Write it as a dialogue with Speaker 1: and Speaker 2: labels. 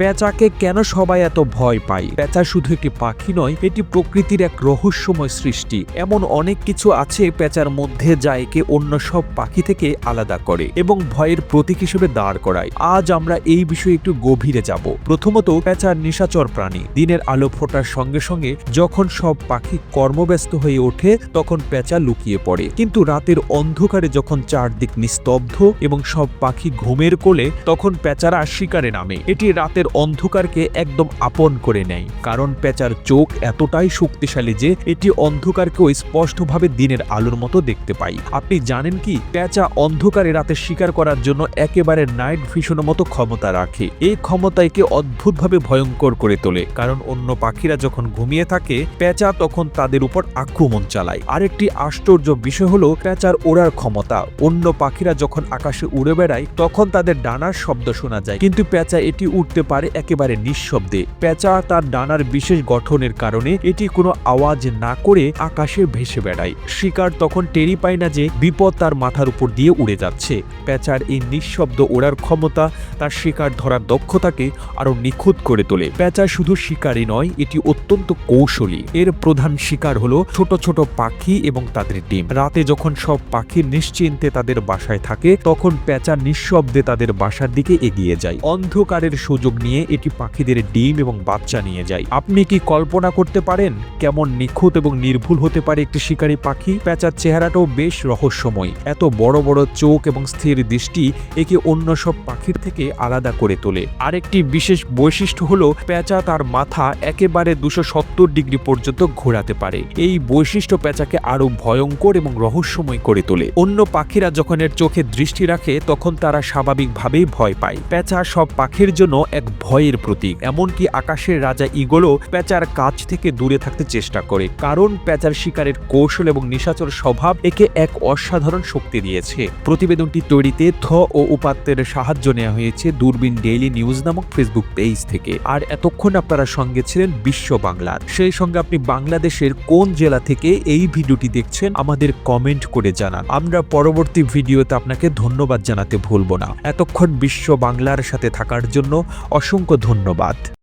Speaker 1: পেঁচাকে কেন সবাই এত ভয় পায়? পেঁচা শুধু একটি পাখি নয়, এটি প্রকৃতির এক রহস্যময় সৃষ্টি। এমন অনেক কিছু আছে পেঁচার মধ্যে যা একে অন্য সব পাখি থেকে আলাদা করে এবং ভয়ের প্রতীক হিসেবে দাঁড় করায়। আজ আমরা এই বিষয়ে একটু গভীরে যাব। প্রথমত, পেঁচার নিশাচর প্রাণী। দিনের আলো ফোটার সঙ্গে সঙ্গে যখন সব পাখি কর্মব্যস্ত হয়ে ওঠে, তখন পেঁচা লুকিয়ে পড়ে। কিন্তু রাতের অন্ধকারে যখন চারদিক নিস্তব্ধ এবং সব পাখি ঘুমের কোলে, তখন পেঁচারা শিকারে নামে। এটি রাতের অন্ধকারকে একদম আপন করে নেয়। কারণ পেঁচার চোখ এতটাই শক্তিশালী যে এটি অন্ধকারকেও স্পষ্টভাবে দিনের আলোর মতো দেখতে পাই আপনি জানেন কি, পেঁচা অন্ধকারে রাতে শিকার করার জন্য একেবারে নাইট ভিশনের মতো ক্ষমতা রাখে। এই ক্ষমতা একে অদ্ভুতভাবে ভয়ঙ্কর করে তোলে। কারণ অন্য পাখিরা যখন ঘুমিয়ে থাকে, পেঁচা তখন তাদের উপর আক্রমণ চালায়। আরেকটি আশ্চর্য বিষয় হলো পেঁচার ওড়ার ক্ষমতা। অন্য পাখিরা যখন আকাশে উড়ে বেড়ায়, তখন তাদের ডানার শব্দ শোনা যায়। কিন্তু পেঁচা এটি উঠতে পারে একেবারে নিঃশব্দে। পেঁচা তার ডানার বিশেষ গঠনের কারণে এটি কোনো আওয়াজ না করে আকাশে ভেসে বেড়ায়। শিকার তখন টেরি পায় না যে বিপদ তার মাথার উপর দিয়ে উড়ে যাচ্ছে। পেঁচার এই নিঃশব্দ ওড়ার ক্ষমতা তার শিকার ধরার দক্ষতাকে আরও নিখুঁত করে তোলে। পেঁচা শুধু শিকারই নয়, এটি অত্যন্ত কৌশলী। এর প্রধান শিকার হলো ছোট ছোট পাখি এবং তাদের ডিম। রাতে যখন সব পাখি নিশ্চিন্তে তাদের বাসায় থাকে, তখন পেঁচা নিঃশব্দে তাদের বাসার দিকে এগিয়ে যায়। অন্ধকারের সুযোগ নিয়ে এটি পাখিদের ডিম এবং বাচ্চা নিয়ে যায়। আপনি কি কল্পনা করতে পারেন কেমন নিখুঁত এবং নির্ভুল হতে পারে একটি শিকারী পাখি? পেঁচার চেহারাটাও বেশ রহস্যময়। এত বড় বড় চোখ এবং স্থির দৃষ্টি একে অন্য সব পাখির থেকে আলাদা করে তোলে। আরেকটি বিশেষ বৈশিষ্ট্য হলো পেঁচা তার মাথা একেবারে দুশো সত্তর ডিগ্রি পর্যন্ত ঘোরাতে পারে। এই বৈশিষ্ট্য পেঁচাকে আরও ভয়ঙ্কর এবং রহস্যময় করে তোলে। অন্য পাখিরা যখন এর চোখে দৃষ্টি রাখে, তখন তারা স্বাভাবিকভাবেই ভয় পায়। পেঁচা সব পাখির জন্য এক ভয়ের প্রতীক। এমনকি আকাশের রাজা ইগলও পেঁচার কাছ থেকে দূরে থাকতে চেষ্টা করে, কারণ পেঁচার শিকারের কৌশল এবং নিশাচর স্বভাব একে এক অসাধারণ শক্তি দিয়েছে। প্রতিবেদনটি তৈরিতে থ ও উপাত্তের সাহায্য নেওয়া হয়েছে দূরবীন ডেইলি নিউজ নামক ফেসবুক পেজ থেকে। আর এতক্ষণ আপনারা সঙ্গে ছিলেন বিশ্ব বাংলার সেই সঙ্গে আপনি বাংলাদেশের কোন জেলা থেকে এই ভিডিওটি দেখছেন আমাদের কমেন্ট করে জানান। আমরা পরবর্তী ভিডিওতে আপনাকে ধন্যবাদ জানাতে ভুলব না। এতক্ষণ বিশ্ব বাংলার সাথে থাকার জন্য অসংখ্য ধন্যবাদ।